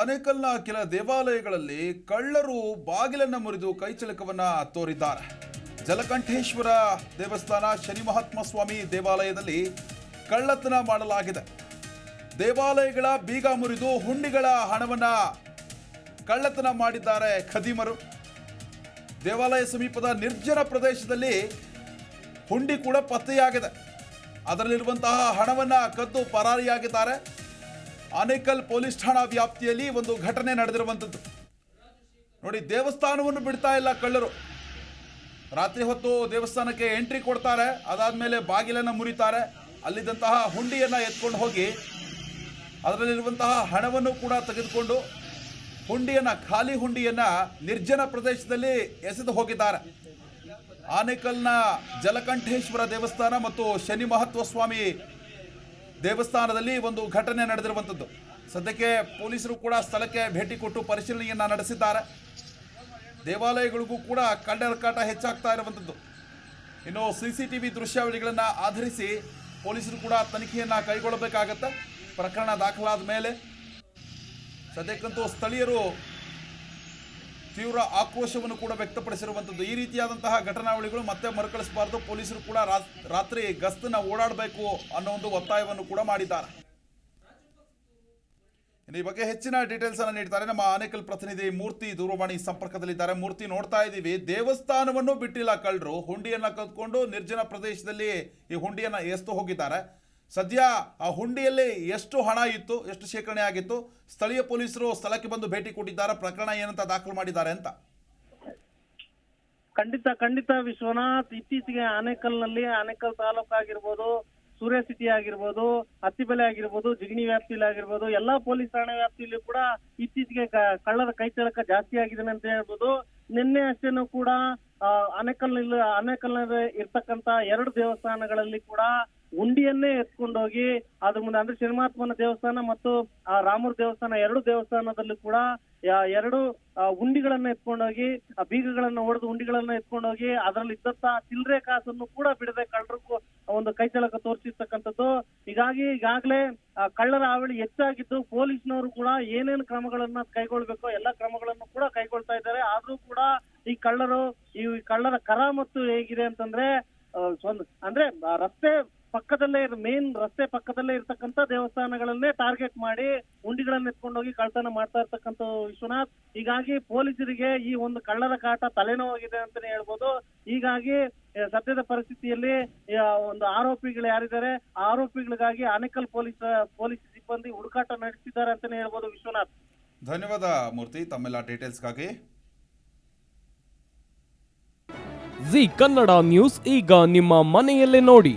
ಆನೇಕಲ್ನ ಕೆಲ ದೇವಾಲಯಗಳಲ್ಲಿ ಕಳ್ಳರು ಬಾಗಿಲನ್ನ ಮುರಿದು ಕೈಚಳಕವನ್ನ ತೋರಿದ್ದಾರೆ. ಜಲಕಂಠೇಶ್ವರ ದೇವಸ್ಥಾನ ಶನಿ ಮಹಾತ್ಮ ಸ್ವಾಮಿ ದೇವಾಲಯದಲ್ಲಿ ಕಳ್ಳತನ ಮಾಡಲಾಗಿದೆ. ದೇವಾಲಯಗಳ ಬೀಗ ಮುರಿದು ಹುಂಡಿಗಳ ಹಣವನ್ನ ಕಳ್ಳತನ ಮಾಡಿದ್ದಾರೆ ಖದೀಮರು. ದೇವಾಲಯ ಸಮೀಪದ ನಿರ್ಜನ ಪ್ರದೇಶದಲ್ಲಿ ಹುಂಡಿ ಕೂಡ ಪತ್ತೆಯಾಗಿದೆ. ಅದರಲ್ಲಿರುವಂತಹ ಹಣವನ್ನ ಕದ್ದು ಪರಾರಿಯಾಗಿದ್ದಾರೆ. ಆನೇಕಲ್ ಪೊಲೀಸ್ ಠಾಣಾ ವ್ಯಾಪ್ತಿಯಲ್ಲಿ ಒಂದು ಘಟನೆ ನಡೆದಿರುವಂಥದ್ದು. ನೋಡಿ, ದೇವಸ್ಥಾನವನ್ನು ಬಿಡ್ತಾ ಇಲ್ಲ ಕಳ್ಳರು. ರಾತ್ರಿ ಹೊತ್ತು ದೇವಸ್ಥಾನಕ್ಕೆ ಎಂಟ್ರಿ ಕೊಡ್ತಾರೆ, ಅದಾದ್ಮೇಲೆ ಬಾಗಿಲನ್ನು ಮುರಿತಾರೆ. ಅಲ್ಲಿದ್ದಂತಹ ಹುಂಡಿಯನ್ನ ಎತ್ಕೊಂಡು ಹೋಗಿ ಅದರಲ್ಲಿರುವಂತಹ ಹಣವನ್ನು ಕೂಡ ತೆಗೆದುಕೊಂಡು ಹುಂಡಿಯನ್ನ, ಖಾಲಿ ಹುಂಡಿಯನ್ನ ನಿರ್ಜನ ಪ್ರದೇಶದಲ್ಲಿ ಎಸೆದು ಹೋಗಿದ್ದಾರೆ. ಆನೇಕಲ್ನ ಜಲಕಂಠೇಶ್ವರ ದೇವಸ್ಥಾನ ಮತ್ತು ಶನಿ ಮಹತ್ವ ಸ್ವಾಮಿ ದೇವಸ್ಥಾನದಲ್ಲಿ ಒಂದು ಘಟನೆ ನಡೆದಿರುವಂಥದ್ದು. ಸದ್ಯಕ್ಕೆ ಪೊಲೀಸರು ಕೂಡ ಸ್ಥಳಕ್ಕೆ ಭೇಟಿ ಕೊಟ್ಟು ಪರಿಶೀಲನೆಯನ್ನು ನಡೆಸಿದ್ದಾರೆ. ದೇವಾಲಯಗಳಿಗೂ ಕೂಡ ಕಳ್ಳರ ಕಾಟ ಹೆಚ್ಚಾಗ್ತಾ ಇರುವಂಥದ್ದು. ಇನ್ನು ಸಿ ಸಿ ಟಿ ವಿ ದೃಶ್ಯಾವಳಿಗಳನ್ನು ಆಧರಿಸಿ ಪೊಲೀಸರು ಕೂಡ ತನಿಖೆಯನ್ನು ಕೈಗೊಳ್ಳಬೇಕಾಗತ್ತೆ. ಪ್ರಕರಣ ದಾಖಲಾದ ಮೇಲೆ ಸದ್ಯಕ್ಕಂತೂ ಸ್ಥಳೀಯರು ತೀವ್ರ ಆಕ್ರೋಶವನ್ನು ಕೂಡ ವ್ಯಕ್ತಪಡಿಸಿರುವಂಥದ್ದು. ಈ ರೀತಿಯಾದಂತಹ ಘಟನಾವಳಿಗಳು ಮತ್ತೆ ಮರುಕಳಿಸಬಾರದು. ಪೊಲೀಸರು ಕೂಡ ರಾತ್ರಿ ಗಸ್ತನ್ನು ಓಡಾಡಬೇಕು ಅನ್ನೋ ಒಂದು ಒತ್ತಾಯವನ್ನು ಕೂಡ ಮಾಡಿದ್ದಾರೆ. ಈ ಬಗ್ಗೆ ಹೆಚ್ಚಿನ ಡೀಟೇಲ್ಸ್ ಅನ್ನು ನೀಡ್ತಾರೆ. ನಮ್ಮ ಆನೇಕಲ್ ಪ್ರತಿನಿಧಿ ಮೂರ್ತಿ ದೂರವಾಣಿ ಸಂಪರ್ಕದಲ್ಲಿದ್ದಾರೆ. ಮೂರ್ತಿ ನೋಡ್ತಾ ಇದ್ದೀವಿ. ದೇವಸ್ಥಾನವನ್ನು ಬಿಟ್ಟಿಲ್ಲ ಕಳ್ಳರು. ಹುಂಡಿಯನ್ನು ಕದ್ಕೊಂಡು ನಿರ್ಜನ ಪ್ರದೇಶದಲ್ಲಿ ಈ ಹುಂಡಿಯನ್ನು ಎಸ್ತು ಹೋಗಿದ್ದಾರೆ. ಸದ್ಯ ಆ ಹುಂಡಿಯಲ್ಲಿ ಎಷ್ಟು ಹಣ ಇತ್ತು ಎಷ್ಟು ಶೇಖರಣೆ ಆಗಿತ್ತು ಸ್ಥಳೀಯ ಪೊಲೀಸರು ಸ್ಥಳಕ್ಕೆ ಬಂದು ಭೇಟಿ ಕೊಟ್ಟಿದ್ದಾರೆ ಪ್ರಕರಣ ಏನಂತ ದಾಖಲು ಮಾಡಿದ್ದಾರೆ ಅಂತ? ಖಂಡಿತ ಖಂಡಿತ ವಿಶ್ವನಾಥ್ ಇತ್ತೀಚೆಗೆ ಆನೇಕಲ್ನಲ್ಲಿ ಆನೇಕಲ್ ತಾಲೂಕ್ ಆಗಿರ್ಬೋದು ಸೂರ್ಯ ಸಿಟಿ ಆಗಿರ್ಬೋದು ಹತ್ತಿಬೆಲೆ ಆಗಿರ್ಬೋದು ಜಿಗಣಿ ವ್ಯಾಪ್ತಿಯಲ್ಲಿ ಆಗಿರ್ಬೋದು ಎಲ್ಲಾ ಪೊಲೀಸ್ ಠಾಣೆ ವ್ಯಾಪ್ತಿಯಲ್ಲಿ ಕೂಡ ಇತ್ತೀಚೆಗೆ ಕಳ್ಳರ ಕೈಚಳಕ ಜಾಸ್ತಿ ಆಗಿದೆ ಅಂತ ಹೇಳ್ಬೋದು. ನಿನ್ನೆ ಅಷ್ಟೇನು ಕೂಡ ಆ, ಆನೇಕಲ್ನಲ್ಲಿ ಆನೇಕಲ್ನಲ್ಲಿ ಇರ್ತಕ್ಕಂತ ಎರಡು ದೇವಸ್ಥಾನಗಳಲ್ಲಿ ಕೂಡ ಉಂಡಿಯನ್ನೇ ಎತ್ಕೊಂಡೋಗಿ ಅದ್ರ ಮುಂದೆ ಅಂದ್ರೆ ಶ್ರೀಮಾತ್ಮನ ದೇವಸ್ಥಾನ ಮತ್ತು, ಆ ರಾಮರ ದೇವಸ್ಥಾನ, ಎರಡು ದೇವಸ್ಥಾನದಲ್ಲೂ ಕೂಡ ಎರಡು ಉಂಡಿಗಳನ್ನ ಎತ್ಕೊಂಡೋಗಿ, ಆ, ಬೀಗಗಳನ್ನ ಹೊಡೆದು ಉಂಡಿಗಳನ್ನ ಎತ್ಕೊಂಡೋಗಿ, ಅದರಲ್ಲಿ ಇದ್ದಂತ ಚಿಲ್ಲರೆ ಕಾಸನ್ನು ಕೂಡ ಬಿಡದೆ ಕಳ್ಳರು ಒಂದು ಕೈಚಳಕ ತೋರಿಸಿರ್ತಕ್ಕಂಥದ್ದು. ಹೀಗಾಗಿ ಈಗಾಗಲೇ ಕಳ್ಳರ ಹಾವಳಿ ಹೆಚ್ಚಾಗಿದ್ದು ಪೊಲೀಸ್ನವರು ಕೂಡ ಏನೇನು ಕ್ರಮಗಳನ್ನ ಕೈಗೊಳ್ಬೇಕು ಎಲ್ಲಾ ಕ್ರಮಗಳನ್ನು ಕೂಡ ಕೈಗೊಳ್ತಾ ಇದ್ದಾರೆ. ಆದ್ರೂ ಕೂಡ ಈ ಕಳ್ಳರು, ಈ ಕಳ್ಳರ ಕರ ಮತ್ತು ಹೇಗಿದೆ ಅಂತಂದ್ರೆ ಅಂದ್ರೆ ರಸ್ತೆ ಪಕ್ಕದಲ್ಲೇ ಮೇನ್ ರಸ್ತೆ ಪಕ್ಕದಲ್ಲೇ ಇರ್ತಕ್ಕಂತ ದೇವಸ್ಥಾನಗಳನ್ನೇ ಟಾರ್ಗೆಟ್ ಮಾಡಿ ಉಂಡಿಗಳನ್ನ ಎತ್ಕೊಂಡೋಗಿ ಕಳ್ತನ ಮಾಡ್ತಾ ಇರ್ತಕ್ಕಂಥ ವಿಶ್ವನಾಥ್. ಹೀಗಾಗಿ ಪೊಲೀಸರಿಗೆ ಈ ಒಂದು ಕಳ್ಳರ ಕಾಟ ತಲೆನೋವಾಗಿದೆ ಅಂತಾನೆ ಹೇಳ್ಬೋದು. ಹೀಗಾಗಿ ಸದ್ಯದ ಪರಿಸ್ಥಿತಿಯಲ್ಲಿ ಒಂದು ಆರೋಪಿಗಳು ಯಾರಿದ್ದಾರೆ ಆರೋಪಿಗಳಿಗಾಗಿ ಆನೇಕಲ್ ಪೊಲೀಸ್ ಪೊಲೀಸ್ ಸಿಬ್ಬಂದಿ ಹುಡುಕಾಟ ನಡೆಸಿದ್ದಾರೆ ಅಂತಾನೆ ಹೇಳ್ಬೋದು ವಿಶ್ವನಾಥ್. ಧನ್ಯವಾದ ಮೂರ್ತಿ ತಮ್ಮೆಲ್ಲ ಡೀಟೇಲ್ಸ್ಗಾಗಿ. ಜಿ ಕನ್ನಡ ನ್ಯೂಸ್ ಈಗ ನಿಮ್ಮ ಮನೆಯಲ್ಲೇ ನೋಡಿ.